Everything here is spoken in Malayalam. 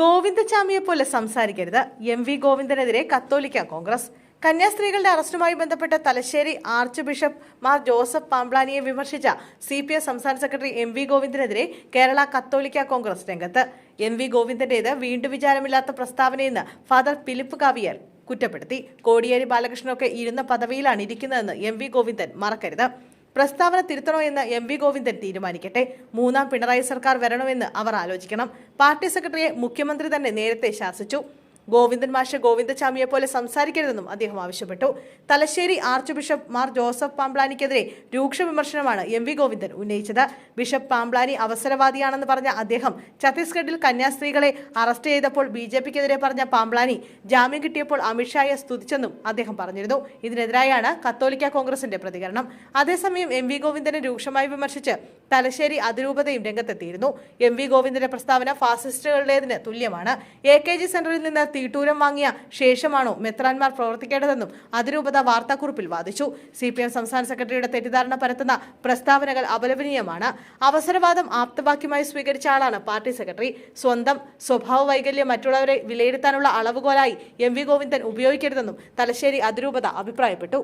ഗോവിന്ദചാമിയെ പോലെ സംസാരിക്കരുത്. എം വി ഗോവിന്ദനെതിരെ കത്തോലിക്ക കോൺഗ്രസ്. കന്യാസ്ത്രീകളുടെ അറസ്റ്റുമായി ബന്ധപ്പെട്ട Thalassery arch bishop Mar Joseph പാംപ്ലാനിയെ വിമർശിച്ച സി പി എം സംസ്ഥാന സെക്രട്ടറി എം വി ഗോവിന്ദനെതിരെ കേരള കത്തോലിക്ക കോൺഗ്രസ് രംഗത്ത്. എം വി ഗോവിന്ദന്റേത് വീണ്ടും വിചാരമില്ലാത്ത പ്രസ്താവനയെന്ന് ഫാദർ ഫിലിപ്പ് കാവിയർ കുറ്റപ്പെടുത്തി. കോടിയേരി ബാലകൃഷ്ണനൊക്കെ ഇരുന്ന പദവിയിലാണ് ഇരിക്കുന്നതെന്ന് എം വി ഗോവിന്ദൻ മറക്കരുത്. പ്രസ്താവന തിരുത്തണോ എന്ന് എം വി ഗോവിന്ദൻ തീരുമാനിക്കട്ടെ. മൂന്നാം പിണറായി സർക്കാർ വരണമെന്ന് അവർ ആലോചിക്കണം. പാർട്ടി സെക്രട്ടറിയെ മുഖ്യമന്ത്രി തന്നെ നേരത്തെ ശാസിച്ചു. ഗോവിന്ദൻ മാഷ് ഗോവിന്ദചാമിയെ പോലെ സംസാരിക്കരുതെന്നും അദ്ദേഹം ആവശ്യപ്പെട്ടു. Thalassery arch bishop Mar Joseph പാംപ്ലാനിക്കെതിരെ രൂക്ഷ വിമർശനമാണ് എം വി ഗോവിന്ദൻ ഉന്നയിച്ചത്. ബിഷപ്പ് പാംപ്ലാനി അവസരവാദിയാണെന്ന് പറഞ്ഞ അദ്ദേഹം ഛത്തീസ്ഗഡിൽ കന്യാസ്ത്രീകളെ അറസ്റ്റ് ചെയ്തപ്പോൾ ബി ജെ പിക്കെതിരെ പറഞ്ഞ പാംപ്ലാനി ജാമ്യം കിട്ടിയപ്പോൾ അമിത്ഷായെ സ്തുതിച്ചെന്നും അദ്ദേഹം പറഞ്ഞിരുന്നു. ഇതിനെതിരായാണ് കത്തോലിക്ക കോൺഗ്രസിന്റെ പ്രതികരണം. അതേസമയം എം വി ഗോവിന്ദനെ രൂക്ഷമായി വിമർശിച്ച് തലശ്ശേരി അതിരൂപതയും രംഗത്തെത്തിയിരുന്നു. എം വി ഗോവിന്ദന്റെ പ്രസ്താവന ഫാസിസ്റ്റുകളുടേതിന് തുല്യമാണ്. എ കെ ജി സെന്ററിൽ നിന്ന് തീട്ടൂരം വാങ്ങിയ ശേഷമാണോ മെത്രാൻമാർ പ്രവർത്തിക്കേണ്ടതെന്നും അതിരൂപത വാർത്താക്കുറിപ്പിൽ വാദിച്ചു. സി പി എം സംസ്ഥാന സെക്രട്ടറിയുടെ തെറ്റിദ്ധാരണ പരത്തുന്ന പ്രസ്താവനകൾ അപലപനീയമാണ്. അവസരവാദം ആപ്തവാക്യമായി സ്വീകരിച്ച ആളാണ് പാർട്ടി സെക്രട്ടറി. സ്വന്തം സ്വഭാവ വൈകല്യം മറ്റുള്ളവരെ വിലയിരുത്താനുള്ള അളവുകോലായി എം വി ഗോവിന്ദൻ ഉപയോഗിക്കരുതെന്നും തലശ്ശേരി അതിരൂപത അഭിപ്രായപ്പെട്ടു.